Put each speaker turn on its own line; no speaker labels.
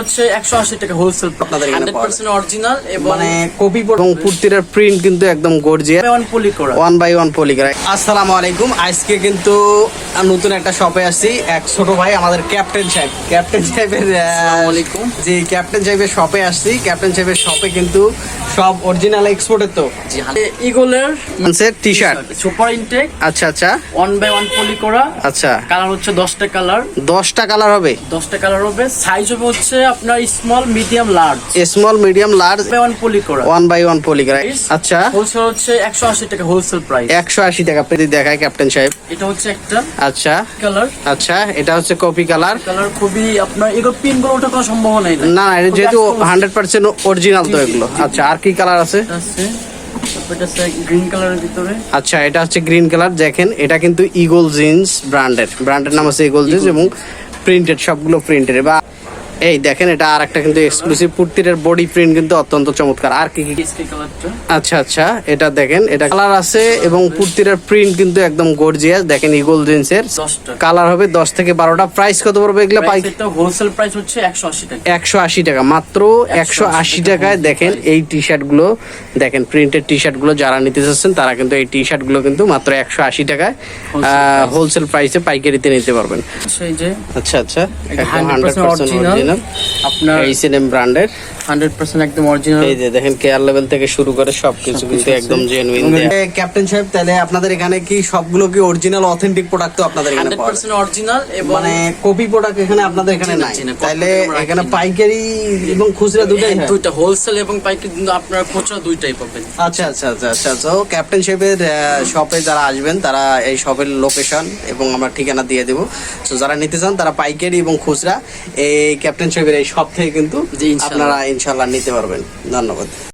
হচ্ছে একশো আশি টাকা হোলসেল
আপনাদের
হান্ড্রেড পার্সেন্ট অরিজিনাল এবং
মানে কপি এবং কুর্তিটার প্রিন্ট কিন্তু একদম গর্জিয়া
ওয়ান পলি করা।
ওয়ান বাই ওয়ান পলিগ্রা আসসালামু আলাইকুম। আজকে কিন্তু নতুন একটা শপে আসছি এক ছোট ভাই আমাদের ক্যাপ্টেন সাহেব ক্যাপ্টেন সাহেবের
আলাইকুম।
জি ক্যাপ্টেন সাহেবের শপে আসছি। ক্যাপ্টেন সাহেবের শপে কিন্তু সব অরিজিনাল এক্সপোর্টের তো।
জি ইগলের
টি শার্ট
সুপার ইনটেক
আচ্ছা আচ্ছা।
ওয়ান বাই ওয়ান পলি করা।
আচ্ছা।
কালার হচ্ছে দশটা কালার
দশটা কালার হবে।
দশটা কালার হবে। সাইজ হবে হচ্ছে আপনার small medium large
small medium large
one poly করা।
ওয়ান বাই ওয়ান পলিগ্রা আচ্ছা।
হোলসেল হচ্ছে একশো আশি টাকা হোলসেল প্রাইস
একশো আশি টাকা। পেতে দেখায় ক্যাপ্টেন সাহেব।
এটা হচ্ছে একটা
আচ্ছা।
কালার
আচ্ছা এটা হচ্ছে কপি কালার
কালার খুবই আপনার এগুলো পিনগুলো ওঠা কোনো সম্ভাবনা নেই।
না না এটা যেহেতু হান্ড্রেড পার্সেন্ট অরিজিনাল তো এগুলো। আচ্ছা আর কি কালার আছে?
আছে
আচ্ছা এটা হচ্ছে গ্রিন কালার দেখেন এটা কিন্তু ইগল জিন্স ব্র্যান্ডের ব্র্যান্ডের নাম আছে ইগল জিন্স এবং প্রিন্টেড সবগুলো প্রিন্টেড বা এই দেখেন এটা আর একটা কিন্তু এক্সক্লুসিভ কুর্তির বডি প্রিন্ট কিন্তু অত্যন্ত চমৎকার। আর কি আচ্ছা আচ্ছা এটা দেখেন এটা কালার আছে এবং কুর্তির প্রিন্ট কিন্তু একদম গর্জিয়াস দেখেন ইগল জিন্সের
দশটা।
কালার হবে দশ থেকে বারোটা। প্রাইস কত পড়বে এগুলো? পাই
হোলসেল প্রাইস হচ্ছে একশো আশি টাকা।
একশো আশি টাকা। মাত্র একশো আশি টাকায় দেখেন এই টি শার্টগুলো দেখেন প্রিন্টেড টি শার্টগুলো যারা নিতে চাচ্ছেন তারা কিন্তু এই টি শার্টগুলো কিন্তু মাত্র একশো আশি টাকায় হোলসেল প্রাইসে পাইকারিতে নিতে পারবেন। আচ্ছা আচ্ছা একদম
হান্ড্রেড
হান্ড্রেড
পার্সেন্ট অরিজিনাল আপনার
এইচ এন এম ব্র্যান্ডের
হান্ড্রেড পার্সেন্ট একদম অরিজিনাল
এই যে দেখেন কেয়ার লেভেল থেকে শুরু করে সবকিছু কিন্তু একদম জেনুইন ক্যাপ্টেন সাহেব তাহলে আপনাদের এখানে কি সবগুলো কি অরিজিনাল অথেন্টিক প্রোডাক্ট তো আপনাদের এখানে
হান্ড্রেড
পাওয়া যায়?
পার্সেন্ট অরিজিনাল এবং
মানে কপি প্রোডাক্ট এখানে আপনাদের এখানে নাই। তাহলে এখানে পাইকারি এবং খুচরা দুটাই হয়?
দুইটা হোলসেল এবং পাইকারি কিন্তু আপনার খুচরা দুইটাই পাবেন।
আচ্ছা আচ্ছা আচ্ছা আচ্ছা। তো ক্যাপ্টেন শেফের শপে যারা আসবেন তারা এই শপের লোকেশন এবং আমরা ঠিকানা দিয়ে দেবো। তো যারা নিতে চান তারা পাইকারি এবং খুচরা। এই ক্যাপ্টেন শেফের এই সব থেকে কিন্তু। আপনারা ইনশাল্লাহ নিতে পারবেন ধন্যবাদ